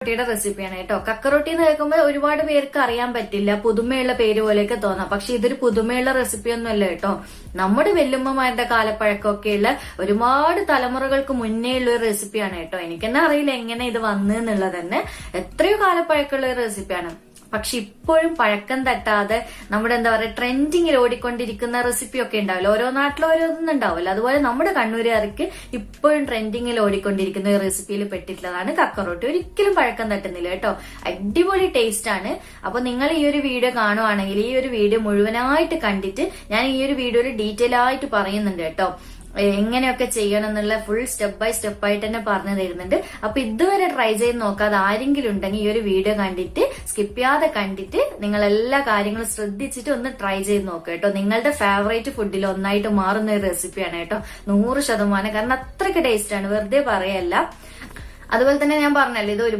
റൊട്ടിയുടെ റെസിപ്പിയാണ് കേട്ടോ. കക്കറൊട്ടി എന്ന് കേൾക്കുമ്പോൾ ഒരുപാട് പേർക്ക് അറിയാൻ പറ്റില്ല. പുതുമയുള്ള പേര് പോലെയൊക്കെ തോന്നാം. പക്ഷെ ഇതൊരു പുതുമയുള്ള റെസിപ്പി ഒന്നുമല്ല കേട്ടോ. നമ്മുടെ വെല്ലുമ്മമാരുടെ കാലപ്പഴക്കമൊക്കെയുള്ള ഒരുപാട് തലമുറകൾക്ക് മുന്നേ ഉള്ള ഒരു റെസിപ്പിയാണ് കേട്ടോ. എനിക്കെന്നെ അറിയില്ല എങ്ങനെ ഇത് വന്നു എന്നുള്ളത് തന്നെ. എത്രയോ കാലപ്പഴക്കമുള്ള ഒരു റെസിപ്പിയാണ്. പക്ഷെ ഇപ്പോഴും പഴക്കം തട്ടാതെ നമ്മുടെ എന്താ പറയുക ട്രെൻഡിങ്ങിൽ ഓടിക്കൊണ്ടിരിക്കുന്ന റെസിപ്പി ഒക്കെ ഉണ്ടാവില്ല? ഓരോ നാട്ടിലും ഓരോന്നും ഉണ്ടാവില്ല അതുപോലെ നമ്മുടെ കണ്ണൂരുകാർക്ക് ഇപ്പോഴും ട്രെൻഡിങ്ങിൽ ഓടിക്കൊണ്ടിരിക്കുന്ന ഈ റെസിപ്പിയിൽ പെട്ടിട്ടുള്ളതാണ് കക്കറോട്ടി. ഒരിക്കലും പഴക്കം തട്ടുന്നില്ല കേട്ടോ. അടിപൊളി ടേസ്റ്റ് ആണ്. അപ്പൊ നിങ്ങൾ ഈ ഒരു വീഡിയോ കാണുവാണെങ്കിൽ ഈ ഒരു വീഡിയോ മുഴുവനായിട്ട് കണ്ടിട്ട് ഞാൻ ഈ ഒരു വീഡിയോയിൽ ഡീറ്റെയിൽ ആയിട്ട് പറയുന്നുണ്ട് കേട്ടോ. എങ്ങനെയൊക്കെ ചെയ്യണം എന്നുള്ള ഫുൾ സ്റ്റെപ്പ് ബൈ സ്റ്റെപ്പ് ആയിട്ട് തന്നെ പറഞ്ഞു തരുന്നുണ്ട്. അപ്പൊ ഇതുവരെ ട്രൈ ചെയ്ത് നോക്കാതെ ആരെങ്കിലും ഉണ്ടെങ്കിൽ ഈ ഒരു വീഡിയോ കണ്ടിട്ട് സ്കിപ്പ് ചെയ്യാതെ കണ്ടിട്ട് നിങ്ങൾ എല്ലാ കാര്യങ്ങളും ശ്രദ്ധിച്ചിട്ട് ഒന്ന് ട്രൈ ചെയ്ത് നോക്കുക കേട്ടോ. നിങ്ങളുടെ ഫേവറേറ്റ് ഫുഡിൽ ഒന്നായിട്ട് മാറുന്ന ഒരു റെസിപ്പിയാണ് കേട്ടോ. നൂറ് ശതമാനം. കാരണം അത്രയ്ക്ക് ടേസ്റ്റ് ആണ്. വെറുതെ പറയല്ല. അതുപോലെ തന്നെ ഞാൻ പറഞ്ഞല്ലോ ഇത് ഒരു